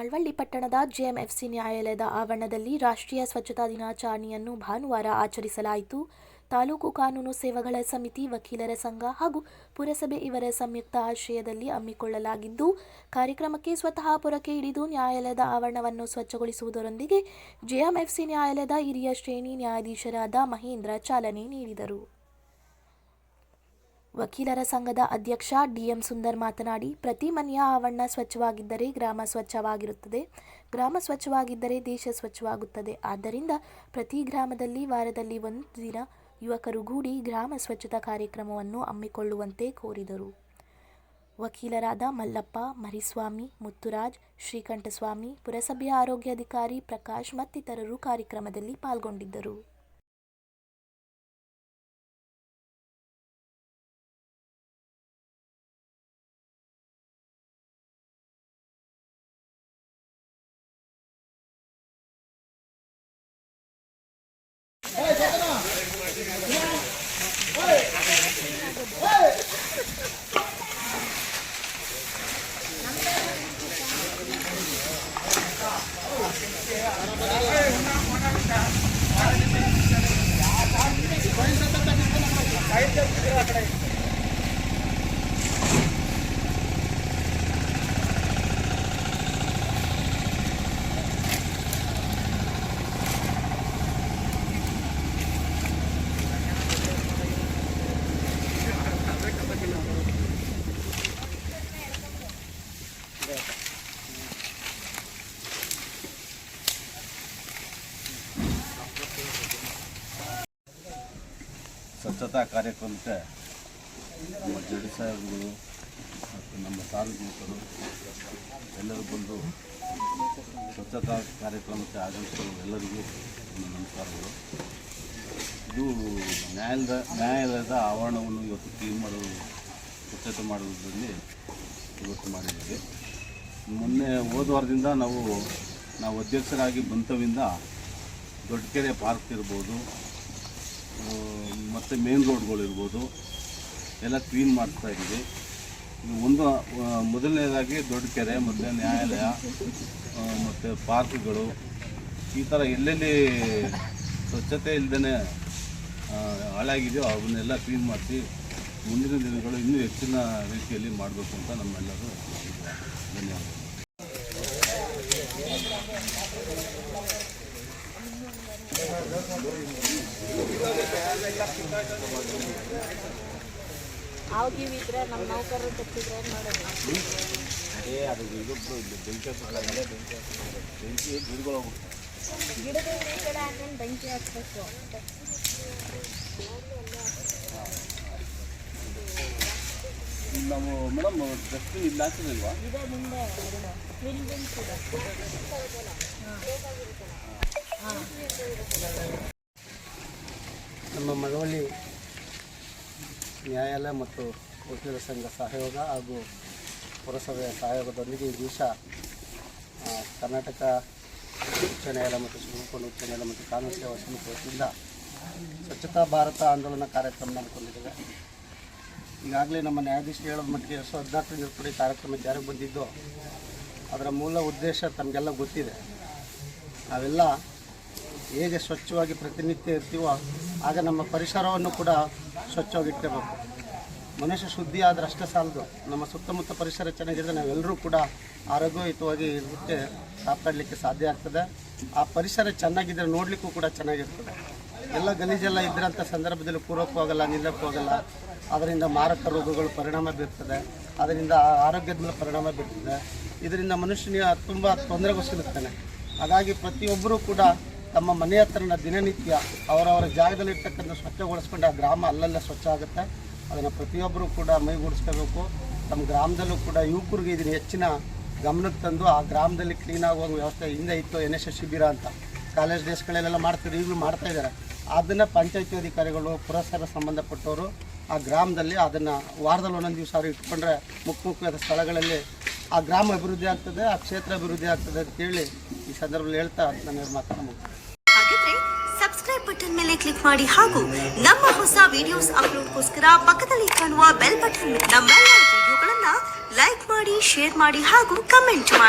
ಮಳವಳ್ಳಿ ಪಟ್ಟಣದ ಜೆಎಂಎಫ್ಸಿ ನ್ಯಾಯಾಲಯದ ಆವರಣದಲ್ಲಿ ರಾಷ್ಟ್ರೀಯ ಸ್ವಚ್ಛತಾ ದಿನಾಚರಣೆಯನ್ನು ಭಾನುವಾರ ಆಚರಿಸಲಾಯಿತು. ತಾಲೂಕು ಕಾನೂನು ಸೇವೆಗಳ ಸಮಿತಿ, ವಕೀಲರ ಸಂಘ ಹಾಗೂ ಪುರಸಭೆ ಇವರ ಸಂಯುಕ್ತ ಆಶ್ರಯದಲ್ಲಿ ಹಮ್ಮಿಕೊಳ್ಳಲಾಗಿದ್ದು, ಕಾರ್ಯಕ್ರಮಕ್ಕೆ ಸ್ವತಃ ಪುರಕ್ಕೆ ಹಿಡಿದು ನ್ಯಾಯಾಲಯದ ಆವರಣವನ್ನು ಸ್ವಚ್ಛಗೊಳಿಸುವುದರೊಂದಿಗೆ ಜೆಎಂಎಫ್ಸಿ ನ್ಯಾಯಾಲಯದ ಹಿರಿಯ ಶ್ರೇಣಿ ನ್ಯಾಯಾಧೀಶರಾದ ಮಹೇಂದ್ರ ಚಾಲನೆ ನೀಡಿದರು. ವಕೀಲರ ಸಂಘದ ಅಧ್ಯಕ್ಷ ಡಿಎಂ ಸುಂದರ್ ಮಾತನಾಡಿ, ಪ್ರತಿ ಮನೆಯ ಆವರಣ ಸ್ವಚ್ಛವಾಗಿದ್ದರೆ ಗ್ರಾಮ ಸ್ವಚ್ಛವಾಗಿರುತ್ತದೆ. ಗ್ರಾಮ ಸ್ವಚ್ಛವಾಗಿದ್ದರೆ ದೇಶ ಸ್ವಚ್ಛವಾಗುತ್ತದೆ. ಆದ್ದರಿಂದ ಪ್ರತಿ ಗ್ರಾಮದಲ್ಲಿ ವಾರದಲ್ಲಿ ಒಂದು ದಿನ ಯುವಕರು ಗೂಡಿ ಗ್ರಾಮ ಸ್ವಚ್ಛತಾ ಕಾರ್ಯಕ್ರಮವನ್ನು ಹಮ್ಮಿಕೊಳ್ಳುವಂತೆ ಕೋರಿದರು. ವಕೀಲರಾದ ಮಲ್ಲಪ್ಪ, ಮರಿಸ್ವಾಮಿ, ಮುತ್ತುರಾಜ್, ಶ್ರೀಕಂಠಸ್ವಾಮಿ ಪುರಸಭೆಯ ಆರೋಗ್ಯಾಧಿಕಾರಿ ಪ್ರಕಾಶ್ ಮತ್ತಿತರರು ಕಾರ್ಯಕ್ರಮದಲ್ಲಿ ಪಾಲ್ಗೊಂಡಿದ್ದರು. ಸ್ವಚ್ಛತಾ ಕಾರ್ಯಕ್ರಮಕ್ಕೆ ನಮ್ಮ ಜಡಿ ಸಾಹೇಬ್ಗಳು ಮತ್ತು ನಮ್ಮ ಸಾರ್ವಜನಿಕರು ಎಲ್ಲರೂ ಬಂದು ಸ್ವಚ್ಛತಾ ಕಾರ್ಯಕ್ರಮಕ್ಕೆ ಆಗಮಿಸಿರುವ ಎಲ್ಲರಿಗೂ ನನ್ನ ನಮಸ್ಕಾರಗಳು. ಇದು ನ್ಯಾಯಾಲಯದ ನ್ಯಾಯಾಲಯದ ಆವರಣವನ್ನು ಇವತ್ತು ಕ್ಲೀನ್ ಮಾಡಲು ಸ್ವಚ್ಛತೆ ಮಾಡುವುದರಲ್ಲಿ ಇವತ್ತು ಮಾಡಿದ್ದೀವಿ. ಮೊನ್ನೆ ಹೋದ ವಾರದಿಂದ ನಾವು ನಾವು ಅಧ್ಯಕ್ಷರಾಗಿ ಬಂತವಿಂದ ದೊಡ್ಡಕೆರೆ ಪಾರ್ಕ್ ಇರ್ಬೋದು ಮತ್ತು ಮೇನ್ ರೋಡ್ಗಳಿರ್ಬೋದು, ಎಲ್ಲ ಕ್ಲೀನ್ ಮಾಡ್ತಾ ಇದ್ದೀವಿ. ಇದು ಒಂದು ಮೊದಲನೇದಾಗಿ ದೊಡ್ಡ ಕೆರೆ ಮತ್ತು ನ್ಯಾಯಾಲಯ ಮತ್ತು ಪಾರ್ಕ್ಗಳು. ಈ ಥರ ಎಲ್ಲೆಲ್ಲಿ ಸ್ವಚ್ಛತೆ ಇಲ್ಲದೇ ಹಾಳಾಗಿದೆಯೋ ಅವನ್ನೆಲ್ಲ ಕ್ಲೀನ್ ಮಾಡಿಸಿ ಮುಂದಿನ ದಿನಗಳು ಇನ್ನೂ ಹೆಚ್ಚಿನ ರೀತಿಯಲ್ಲಿ ಮಾಡಬೇಕು ಅಂತ ನಮ್ಮೆಲ್ಲರೂ ಧನ್ಯವಾದಗಳು. ಇದ್ರೆ ನಮ್ಮ ನೌಕರರು ತಪ್ಪಿದ್ರೆ ಏನ್ ಮಾಡೋದು? ಏ ಅದು ಇದು ಬೆಂಕಿ ಹತ್ತಿರ ಬೆಂಕಿ ಗಿಡಗಳು ಗಿಡದಿಂದ ಈ ಕಡೆ ಹಾಕೊಂಡು ಬೆಂಕಿ ಹಾಕ್ಬೇಕು ನಾವು ಮೇಡಮ್ ಡಸ್ಟ್ಬಿನ್ ಇಲ್ಲಿ ಹಾಕಿರಲ್ವಾ ಇದೆ ಮುಂದೆ ಇದೆ ನಮ್ಮ ಮಳವಳ್ಳಿ ನ್ಯಾಯಾಲಯ ಮತ್ತು ವಕೀಲರ ಸಂಘ ಸಹಯೋಗ ಹಾಗೂ ಪುರಸಭೆಯ ಸಹಯೋಗದೊಂದಿಗೆ ಈ ದಿವಸ ಕರ್ನಾಟಕ ಉಚ್ಚ ನ್ಯಾಯಾಲಯ ಮತ್ತು ಸುಪ್ರೀಂಕೋರ್ಟ್ ಉಚ್ಚ ನ್ಯಾಯಾಲಯ ಮತ್ತು ಕಾನೂನು ಸೇವಾ ಸಮಿತಿ ವತಿಯಿಂದ ಸ್ವಚ್ಛತಾ ಭಾರತ ಆಂದೋಲನ ಕಾರ್ಯಕ್ರಮ ಹಮ್ಮಿಕೊಂಡಿದ್ದೇವೆ. ಈಗಾಗಲೇ ನಮ್ಮ ನ್ಯಾಯಾಧೀಶರು ಹೇಳೋದ ಮಟ್ಟಿಗೆ ಎರಡು ಸಾವಿರದ ಹದಿನಾಲ್ಕರಿಂದ ಕೂಡ ಕಾರ್ಯಕ್ರಮ ಜಾರಿಗೆ ಬಂದಿದ್ದು, ಅದರ ಮೂಲ ಉದ್ದೇಶ ತಮಗೆಲ್ಲ ಗೊತ್ತಿದೆ. ನಾವೆಲ್ಲ ಹೇಗೆ ಸ್ವಚ್ಛವಾಗಿ ಪ್ರತಿನಿತ್ಯ ಇರ್ತೀವೋ ಆಗ ನಮ್ಮ ಪರಿಸರವನ್ನು ಕೂಡ ಸ್ವಚ್ಛವಾಗಿಟ್ಕೋಬೇಕು ಮನುಷ್ಯ ಶುದ್ಧಿ ಆದರೆ ಅಷ್ಟೇ ಸಾಲದು. ನಮ್ಮ ಸುತ್ತಮುತ್ತ ಪರಿಸರ ಚೆನ್ನಾಗಿದ್ದರೆ ನಾವೆಲ್ಲರೂ ಕೂಡ ಆರೋಗ್ಯಯುತವಾಗಿ ಇರೋದಕ್ಕೆ ಕಾಪಾಡಲಿಕ್ಕೆ ಸಾಧ್ಯ ಆಗ್ತದೆ. ಆ ಪರಿಸರ ಚೆನ್ನಾಗಿದ್ದರೆ ನೋಡಲಿಕ್ಕೂ ಕೂಡ ಚೆನ್ನಾಗಿರ್ತದೆ. ಎಲ್ಲ ಗಲೀಜೆಲ್ಲ ಇದ್ದಿರೋಂಥ ಸಂದರ್ಭದಲ್ಲಿ ಕೂರೋಕ್ಕೂ ಹೋಗಲ್ಲ ನಿಲ್ಲಕ್ಕೂ ಹೋಗಲ್ಲ ಅದರಿಂದ ಮಾರಕ ರೋಗಗಳು ಪರಿಣಾಮ ಬೀರ್ತದೆ. ಅದರಿಂದ ಆರೋಗ್ಯದ ಮೇಲೆ ಪರಿಣಾಮ ಬೀರ್ತದೆ. ಇದರಿಂದ ಮನುಷ್ಯನಿಗೆ ತುಂಬ ತೊಂದರೆಗೊಳಿಸಿರುತ್ತಾನೆ ಹಾಗಾಗಿ ಪ್ರತಿಯೊಬ್ಬರೂ ಕೂಡ ತಮ್ಮ ಮನೆ ಹತ್ರನ ದಿನನಿತ್ಯ ಅವರವರ ಜಾಗದಲ್ಲಿರ್ತಕ್ಕಂಥ ಸ್ವಚ್ಛಗೊಳಿಸ್ಕೊಂಡು ಆ ಗ್ರಾಮ ಅಲ್ಲಲ್ಲೇ ಸ್ವಚ್ಛ ಆಗುತ್ತೆ. ಅದನ್ನು ಪ್ರತಿಯೊಬ್ಬರೂ ಕೂಡ ಮೈಗೂಡಿಸ್ಕೋಬೇಕು. ನಮ್ಮ ಗ್ರಾಮದಲ್ಲೂ ಕೂಡ ಯುವಕರಿಗೆ ಇದನ್ನು ಹೆಚ್ಚಿನ ಗಮನಕ್ಕೆ ತಂದು ಆ ಗ್ರಾಮದಲ್ಲಿ ಕ್ಲೀನ್ ಆಗುವ ವ್ಯವಸ್ಥೆ ಹಿಂದೆ ಇತ್ತು ಎನ್ ಎಸ್ ಎಸ್ ಶಿಬಿರ ಅಂತ. ಕಾಲೇಜ್ ಡೇಸ್ಗಳಲ್ಲೆಲ್ಲ ಮಾಡ್ತಾರೆ ಈಗಲೂ ಮಾಡ್ತಾ ಇದ್ದಾರೆ. ಅದನ್ನು ಪಂಚಾಯತಿ ಅಧಿಕಾರಿಗಳು, ಪುರಸ್ಕಾರ ಸಂಬಂಧಪಟ್ಟವರು ಆ ಗ್ರಾಮದಲ್ಲಿ ಅದನ್ನು ವಾರದಲ್ಲಿ ಒಂದೊಂದು ದಿವಸ ಅವ್ರು ಇಟ್ಕೊಂಡ್ರೆ ಮುಖ್ಯ ಮುಖ್ಯವಾದ ಸ್ಥಳಗಳಲ್ಲಿ ಆ ಗ್ರಾಮ ಅಭಿವೃದ್ಧಿ ಆಗ್ತದೆ, ಆ ಕ್ಷೇತ್ರ ಅಭಿವೃದ್ಧಿ ಆಗ್ತದೆ ಅಂತೇಳಿ ಈ ಸಂದರ್ಭದಲ್ಲಿ ಹೇಳ್ತಾ ನನ್ನ ಮಾತನ್ನು. ಹಾಗಿದ್ರೆ ಸಬ್ಸ್ಕ್ರೈಬ್ ಬಟನ್ ಮೇಲೆ ಕ್ಲಿಕ್ ಮಾಡಿ ಹಾಗೂ ನಮ್ಮ ಹೊಸ ವಿಡಿಯೋಸ್ ಅಪ್ಲೋಡ್ಗೋಸ್ಕರ ಪಕ್ಕದಲ್ಲಿ ಕಾಣುವ ಬೆಲ್ ಬಟನ್ ನಮ್ಮೆಲ್ಲ ವಿಡಿಯೋಗಳನ್ನ ಲೈಕ್ ಮಾಡಿ ಶೇರ್ ಮಾಡಿ ಹಾಗೂ ಕಮೆಂಟ್ ಮಾಡಿ